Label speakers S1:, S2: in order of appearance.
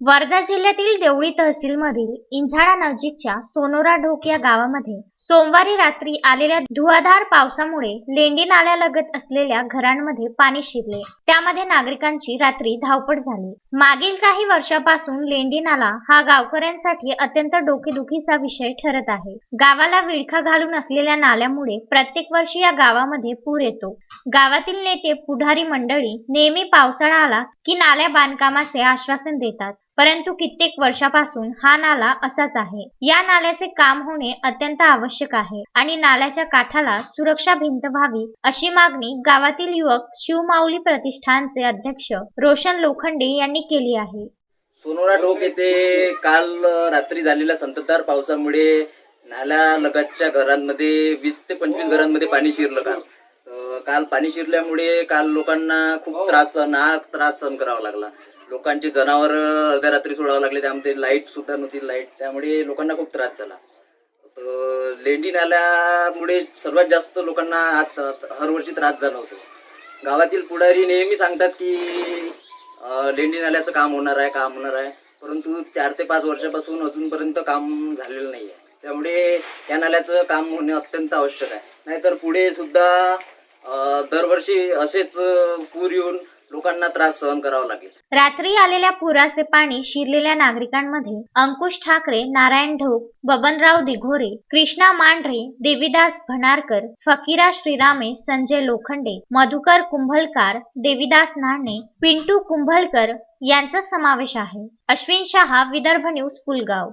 S1: वर्धा जिल्ह्यातील देवळी तहसीलमधील इंझाळा नजीकच्या सोनोरा ढोक या गावामध्ये सोमवारी रात्री आलेल्या धुवाधार पावसामुळे लेंडी नाल्यालगत असलेल्या घरांमध्ये पाणी शिरले. त्यामध्ये नागरिकांची रात्री धावपळ झाली. मागील काही वर्षापासून लेंडी नाला हा गावकऱ्यांसाठी अत्यंत डोकेदुखीचा विषय ठरत आहे. गावाला विळखा घालून असलेल्या नाल्यामुळे प्रत्येक वर्षी या गावामध्ये पूर येतो. गावातील नेते पुढारी मंडळी नेहमी पावसाळा आला की नाल्या बांधकामाचे आश्वासन देतात. परंतु कित्येक वर्षापासून हा नाला असाच आहे. या नाल्याचे काम होणे अत्यंत आवश्यक आहे आणि नाल्याच्या काठाला सुरक्षा भिंत व्हावी अशी मागणी गावातील युवक शिवमाऊली प्रतिष्ठानचे अध्यक्ष रोशन लोखंडे यांनी केली आहे.
S2: सोनोरा ढोक येथे काल रात्री झालेल्या संततधार पावसामुळे नाल्या लगतच्या घरांमध्ये वीस ते पंचवीस घरांमध्ये पाणी शिरलं काल काल पाणी शिरल्यामुळे काल लोकांना खूप त्रास नाहक त्रास सहन करावा लागला. लोकांचे जनावर अर्ध्या रात्री सोडावं लागले त्यामध्ये लाइट सुद्धा नव्हती लाइट त्यामुळे लोकांना खूप त्रास झाला. लेंडी नाल्यामुळे सर्वात जास्त लोकांना हरवर्षी त्रास झाला होतो. गावातील पुढारी नेहमी सांगतात की लेंडी नाल्याचं काम होणार आहे काम होणार आहे. परंतु चार ते पाच वर्षापासून अजूनपर्यंत काम झालेलं नाही आहे त्यामुळे या नाल्याचं काम होणे अत्यंत आवश्यक आहे. नाहीतर पुढे सुद्धा दरवर्षी असेच पूर येऊन लोकांना त्रास सहन करावा लागेल.
S1: रात्री आलेल्या पुराचे पाणी शिरलेल्या नागरिकांमध्ये अंकुश ठाकरे नारायण ढोक बबनराव दिघोरे कृष्णा मांढरे देविदास भणारकर फकीरा श्रीरामे संजय लोखंडे मधुकर कुंभलकार देविदास नाणे पिंटू कुंभलकर यांचा समावेश आहे. अश्विन शहा विदर्भ न्यूज पुलगाव